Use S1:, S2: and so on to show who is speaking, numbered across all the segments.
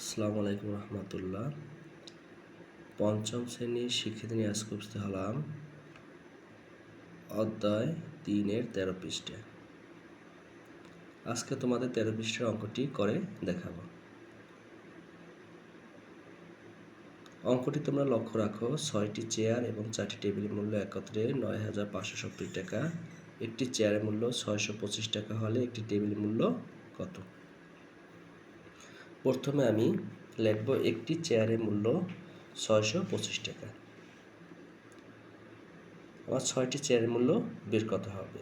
S1: আসসালামু আলাইকুম রহমতুল্লাহ। পঞ্চম শ্রেণির শিক্ষিত নিয়ে আজকে উপস্থিত হলাম অধ্যায় তিনের তেরো পৃষ্ঠে। আজকে তোমাদের তেরো পৃষ্ঠের অঙ্কটি করে দেখাবো। অঙ্কটি তোমরা লক্ষ্য রাখো, ছয়টি চেয়ার এবং চারটি টেবিলের মূল্য একত্রে নয় হাজার পাঁচশো সত্তর টাকা। একটি চেয়ারের মূল্য ছয়শো পঁচিশ টাকা হলে একটি টেবিলের মূল্য কত? প্রথমে আমি লিখব একটি চেয়ারের মূল্য ছয়শো পঁচিশ টাকা। আমার ছয়টি চেয়ারের মূল্য বের করতে হবে।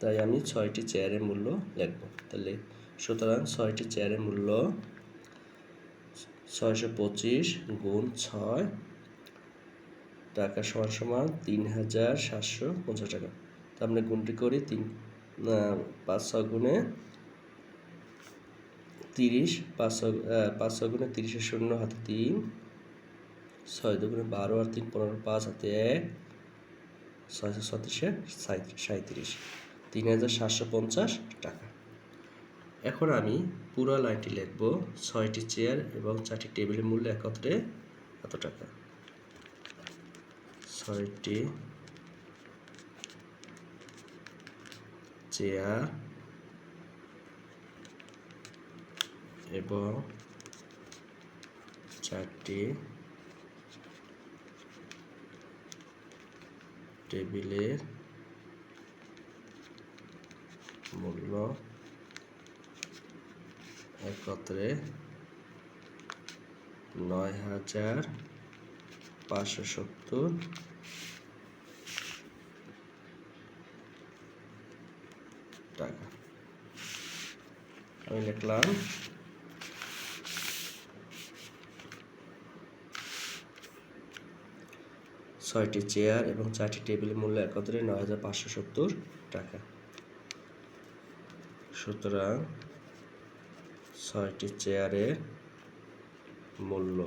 S1: তাই আমি ছয়টি চেয়ারের মূল্য লিখব। তাহলে সুতরাং ছয়টি চেয়ারের মূল্য ছয়শো পঁচিশ গুণ ছয় টাকা সমান সমান তিন হাজার সাতশো পঞ্চাশ টাকা। তা আমরা গুণটি করি তিন পাঁচ, ছয় গুণে তিরিশ পাঁচশো পাঁচশো গুণে তিরিশের শূন্য হাতে তিন, ছয় দুগুণে বারো আর তিন পনেরো, পাঁচ হাতে এক ছয়শো ছত্রিশে সাঁত্রিশ তিন হাজার সাতশো পঞ্চাশ টাকা। এখন আমি পুরো লাইনটি লিখব। ছয়টি চেয়ার এবং চারটি টেবিলের মূল্য একত্রে এত টাকা? ছয়টি চেয়ার এবং চারটি টেবিলের মূল্য একত্রে নয় হাজার পাঁচশো সত্তর। টাকা। আমি লিখলাম ছয়টি চেয়ার এবং চারটি টেবিলের মূল্য একত্রে নয় হাজার পাঁচশো সত্তর টাকা। সুতরাং ছয়টি চেয়ারের মূল্য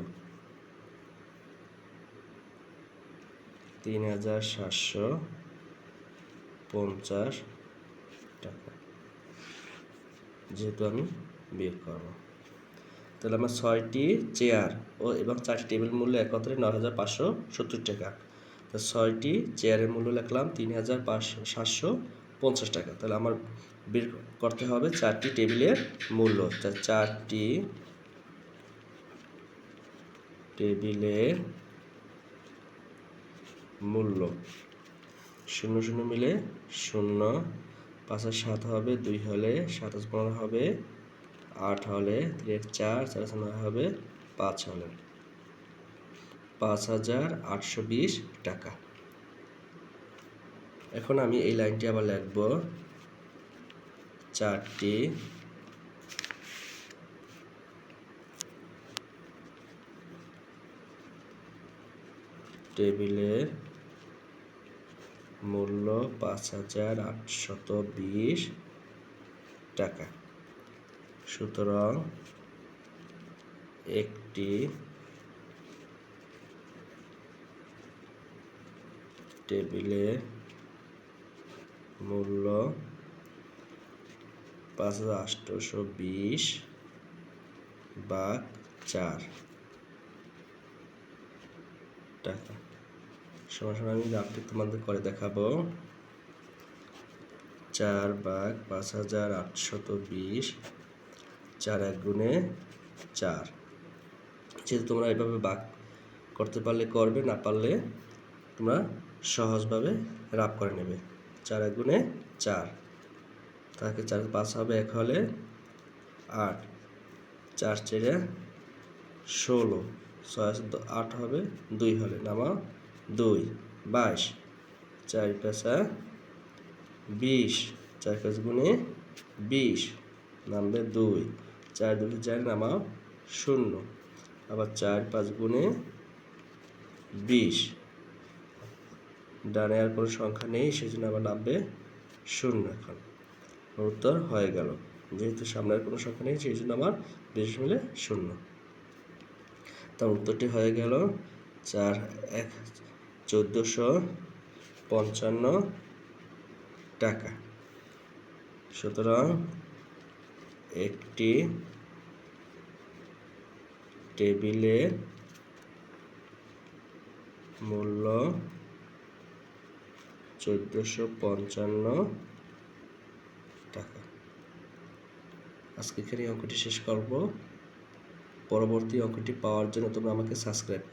S1: তিন হাজার সাতশো পঞ্চাশ টাকা। যেহেতু আমি বের করব। তাহলে আমার ছয়টি চেয়ার ও এবং চারটি টেবিল মূল্য একত্রে নয় হাজার পাঁচশো সত্তর টাকা। তো ছয়টি চেয়ারের মূল্য লিখলাম তিন হাজার পাঁচশো সাতশো পঞ্চাশ টাকা। তাহলে আমার বের করতে হবে চারটি টেবিলের মূল্য। তা চারটি টেবিলের মূল্য শূন্য শূন্য মিলে শূন্য, পাঁচ আর সাত হবে দুই হলে সাত হাজার পনেরো হবে আট হলে এক চার চার হবে পাঁচ হলে। পাঁচ হাজার আটশো বিশ টাকা। এখন আমি এই লাইনটি আবার লিখব। চারটি। টেবিলের মূল্য পাঁচ হাজার আটশত বিশ টাকা। সুতরাং একটি টেবিলের মূল্য পাঁচ হাজার আটশোশো বিশ বা চার টাকা। সমান সমান আমি গ্রাফটি তোমাদের করে দেখাবো। চার বাঘ পাঁচ হাজার আটশত বিশ চার এক গুণে চার। যেহেতু তোমরা এভাবে বাঘ করতে পারলে, করবে, না পারলে তোমরা সহজভাবে রাপ করে নেবে। চার এক গুণে চার। তাকে চার পাঁচ হবে এক হলে আট। চার চেরে ষোলো। ছয় আট হবে দুই হলে, নামা দুই। বাইশ। চার পেঁচা বিশ। চার পাঁচ গুণে বিশ, নামবে দুই। চার দুই চার নামাও শূন্য। আবার চার পাঁচ গুণে বিশ। ডানে আর কোনো সংখ্যা নেই সেই জন্য আবার নামবে শূন্য এখন। উত্তর হয়ে গেল। যেহেতু সামনে আর কোনো সংখ্যা নেই সেই জন্য আমার বিশ মিলে শূন্য। তার উত্তরটি হয়ে গেল চার, এক, চোদ্দোশো পঞ্চান্ন টাকা। সুতরাং একটি টেবিলে মূল্য চোদ্দোশো পঞ্চান্ন টাকা। আজকে এখানে অঙ্কটি শেষ করব। পরবর্তী অঙ্কটি পাওয়ার জন্য তোমরা আমাকে সাবস্ক্রাইব